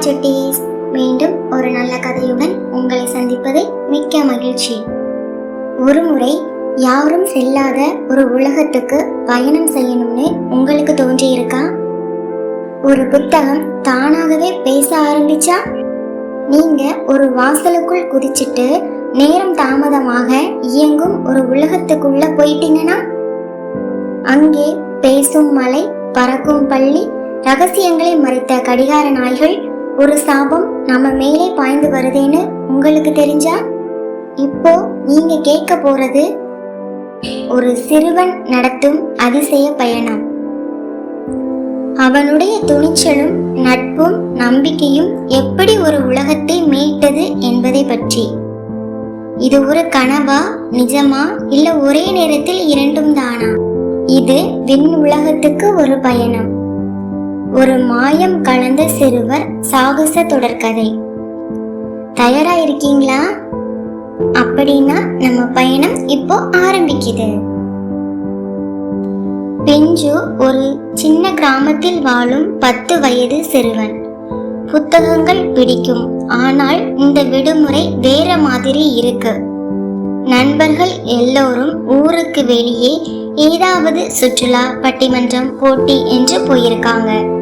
Hi சுட்டீஸ் மீண்டும் ஒரு நல்ல கதையுடன் உங்களை சந்திப்பதை மிக்க மகிழ்ச்சி ஒருமுறை யாரும் செல்லாத ஒரு உலகத்துக்கு பயணம் செய்யணும்னு உங்களுக்கு தோன்றியிருக்கா ஒரு புத்தகம் தானாகவே பேச ஆரம்பிச்சா நீங்க ஒரு வாசலுக்குள் குதிச்சிட்டு நேரம் தாமதமாக இயங்கும் ஒரு உலகத்துக்குள்ள போயிட்டீங்கன்னா அங்கே பேசும் மலை பறக்கும் பள்ளி ரகசியங்களை மறைத்த கடிகார நாய்கள் ஒரு சாபம் நம்ம மேலே பாய்ந்து வருதேன்னு உங்களுக்கு தெரிஞ்சா? இப்போ நீங்க கேட்க போறது ஒரு சிறுவன் நடத்தும் அதிசய பயணம். அவனுடைய துணிச்சலும் நட்பும் நம்பிக்கையும் எப்படி ஒரு உலகத்தை மீட்டது என்பதை பற்றி. இது ஒரு கனவா நிஜமா இல்ல ஒரே நேரத்தில் இரண்டும் தானா? இது விண் உலகத்துக்கு ஒரு பயணம். ஒரு மாயம் கலந்த சிறுவர் சாகச தொடர்கதை. தயாரா இருக்கீங்களா? அப்படின்னா நம்ம பயணம் இப்போ ஆரம்பிக்குது. பெஞ்சு ஒரு சின்ன கிராமத்தில் வாழும் பத்து வயது சிறுவன். புத்தகங்கள் பிடிக்கும். ஆனால் இந்த விடுமுறை வேற மாதிரி இருக்கு. நண்பர்கள் எல்லோரும் ஊருக்கு வெளியே ஏதாவது சுற்றுலா பட்டிமன்றம் போட்டி என்று போயிருக்காங்க.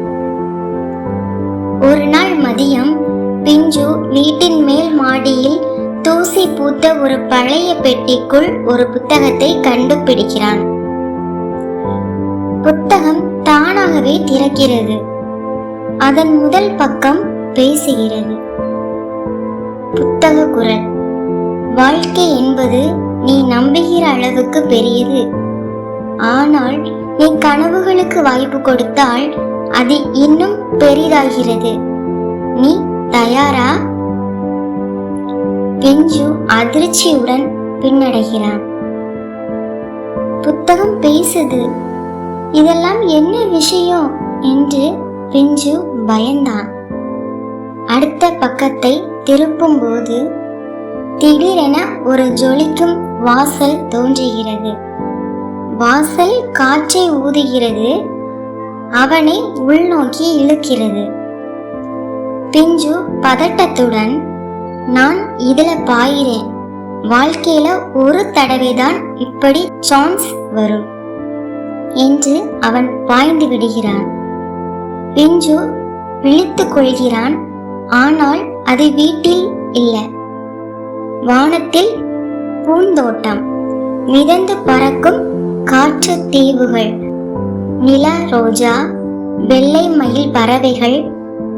ஒரு நாள் மதியம் பிஞ்சு வீட்டின் மேல் மாடியில் தூசி பூத்த ஒரு பழைய பெட்டிக்குள் ஒரு புத்தகத்தை கண்டுபிடிக்கிறான். புத்தகம் தானாகவே திறக்கிறது. அதன் முதல் பக்கம் பேசுகிறது. புத்தக குரல். வாழ்க்கை என்பது நீ நம்புகிற அளவுக்கு பெரியது. ஆனால் நீ கனவுகளுக்கு வாய்ப்பு கொடுத்தால் அது இன்னும் பெரிதாகிறது. நீ தயாரா? பிஞ்சு அதிர்ச்சியுடன் பின்னடைகிறான். புத்தகம் பேசுது. இதெல்லாம் என்ன விஷயம்? என்று பிஞ்சு பயந்தான். அடுத்த பக்கத்தை திருப்பும்போது திடீரென ஒரு ஜொலிக்கும் வாசல் தோன்றுகிறது. வாசல் காற்றை ஊதுகிறது. அவனை உள்நோக்கி இழுக்கிறது. பிஞ்சு பதட்டத்துடன் நான் இதுல பாயிறேன். வாழ்க்கையில ஒரு தடவைதான் இப்படி சான்ஸ் வரும் என்று அவன் பாய்ந்து விடுகிறான். பிஞ்சு விழித்து கொள்கிறான் ஆனால் அது வீட்டில் இல்லை. வானத்தில் பூந்தோட்டம். மிதந்து பறக்கும் காற்று தீவுகள். நில ரோஜா வெள்ளை மயில் பறவைகள்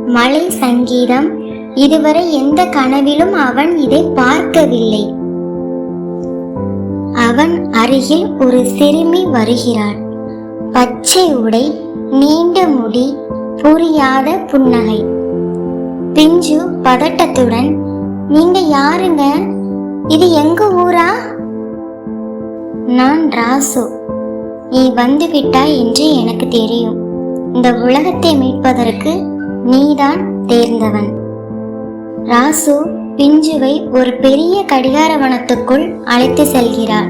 மலை சங்கீதம் இதுவரை எந்த கனவிலும் அவன் இதை பார்க்கவில்லை. அவன் அருகில் ஒரு சிறுமி வருகிறாள். பச்சை உடை நீண்ட முடி புரியாத புன்னகை. பிஞ்சு பதட்டத்துடன் நீங்க யாருங்க? இது எங்க ஊரா? நான் ராசு. நீ வந்து விட்டாய் என்று எனக்கு தெரியும். இந்த உலகத்தை மீட்பதற்கு நீதான் தேர்ந்தவன். ராசு பிஞ்சுவை ஒரு பெரிய கடிகார வனத்துக்குள் அழைத்து செல்கிறார்.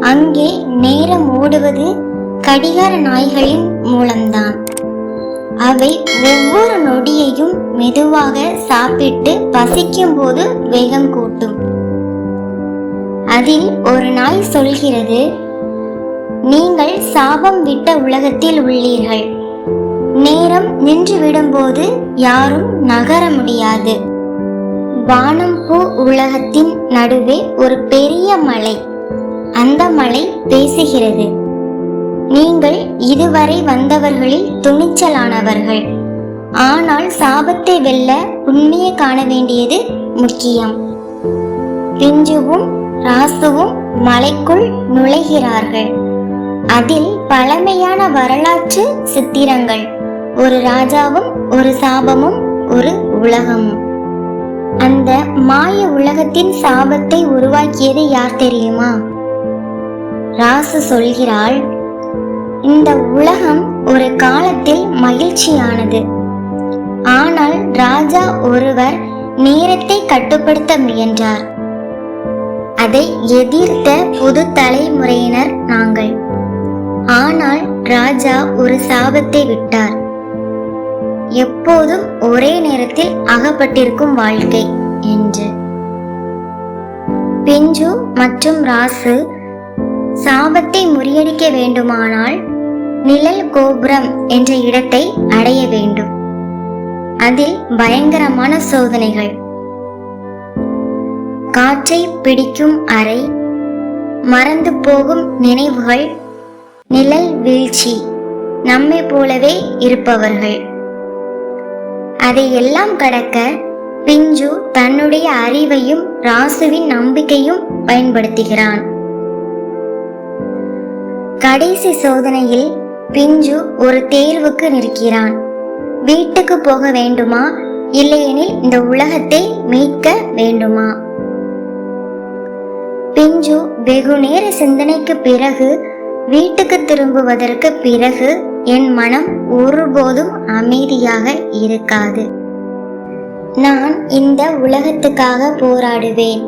அங்கே நேரம் ஓடுவது கடிகார நாய்களின் மூலம்தான். அவை ஒவ்வொரு நொடியையும் மெதுவாக சாப்பிட்டு பசிக்கும் போது வேகம் கூட்டும். அதில் ஒரு நாய் சொல்கிறது நீங்கள் சாபம் விட்ட உலகத்தில் உள்ளீர்கள். நேரம் நின்று விடும்போது யாரும் நகர முடியாது. வானம் பூ உலகத்தின் நடுவே ஒரு பெரிய மலை. அந்த மலை பேசுகிறது. நீங்கள் இதுவரை வந்தவர்களில் துணிச்சலானவர்கள். ஆனால் சாபத்தை வெல்ல உண்மையை காண வேண்டியது முக்கியம். பிஞ்சுவும் ராசுவும் மலைக்குள் நுழைகிறார்கள். அதில் பழமையான வரலாற்று சித்திரங்கள். ஒரு ராஜாவும் ஒரு சாபமும் ஒரு உலகமும் அந்த மாய உலகத்தின் சாபத்தை உருவாக்கியது யார் தெரியுமா? ராசு சொல்கிறாள் இந்த உலகம் ஒரு காலத்தில் மகிழ்ச்சியானது. ஆனால் ராஜா ஒருவர் நேரத்தை கட்டுப்படுத்த முயன்றார். அதை எதிர்த்த புது தலைமுறையினர் ஆனால் ராஜா ஒரு சாபத்தை விட்டார். எப்போதும் ஒரே நேரத்தில் அகப்பட்டிருக்கும் வாழ்க்கை என்று. பெஞ்சு மற்றும் ராசு சாபத்தை முறியடிக்க வேண்டுமானால் நிழல் கோபுரம் என்ற இடத்தை அடைய வேண்டும். அதில் பயங்கரமான சோதனைகள். காற்றை பிடிக்கும் அறை மறந்து போகும் நினைவுகள் நிழல் வீழ்ச்சி. நம்மை போலவே இருப்பவர்கள். அதை எல்லாம் கடக்க பிஞ்சு தன்னுடைய அறிவையும் ராசுவின் நம்பிக்கையும் பயன்படுத்துகிறான். கடைசி சோதனையில் பிஞ்சு ஒரு தேர்வுக்கு நிற்கிறான். வீட்டுக்கு போக வேண்டுமா? இல்லையெனில் இந்த உலகத்தை மீட்க வேண்டுமா? பிஞ்சு வெகு நேர சிந்தனைக்கு பிறகு வீட்டுக்கு திரும்புவதற்கு பிறகு என் மனம் ஒருபோதும் அமைதியாக இருக்காது. நான் இந்த உலகத்துக்காக போராடுவேன்.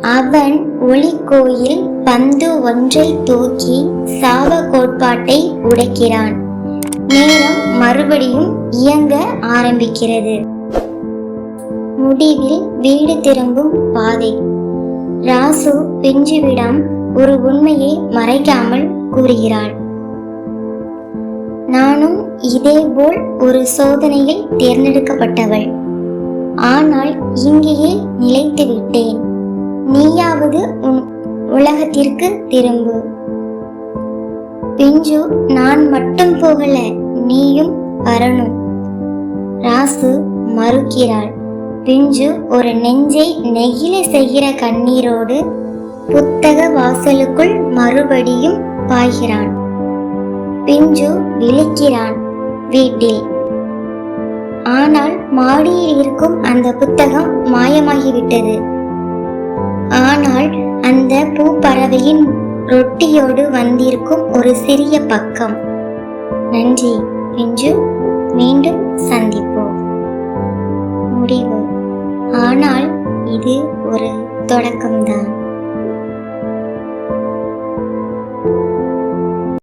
அவன் ஒளிக்கோயில் பந்து ஒன்றை தூக்கி சாவ கோட்பாட்டை உடைக்கிறான். நேரம் மறுபடியும் இயங்க ஆரம்பிக்கிறது. முடிவில் வீடு திரும்பும் பாதை. ராசு பிஞ்சுவிடம் ஒரு உண்மையை மறைக்காமல் கூறுகிறாள். நானும் இதேபோல் ஒரு சோதனையில் தேர்ந்தெடுக்கப்பட்டவள். ஆனால் இங்கேயே நிலைத்து விட்டேன். நீயாவது உன் உலகத்திற்கு திரும்பு. பிஞ்சு நான் மட்டும் போகல நீயும் வரணும் ராசு மறுக்கிறாள். பிஞ்சு ஒரு நெஞ்சை நெகிழ செய்கிற கண்ணீரோடு புத்தக வாசலுக்குள் மறுபடியும் பாய்கிறான். பிஞ்சு விழிக்கிறான் வீட்டில். ஆனால் மாடியில் இருக்கும் அந்த புத்தகம் மாயமாகிவிட்டது. ஆனால் அந்த பூப்பறவையின் ரொட்டியோடு வந்திருக்கும் ஒரு சிறிய பக்கம். நன்றி பிஞ்சு. மீண்டும் சந்திப்போம். முடிவு. ஆனால் இது ஒரு தொடக்கம்தான்.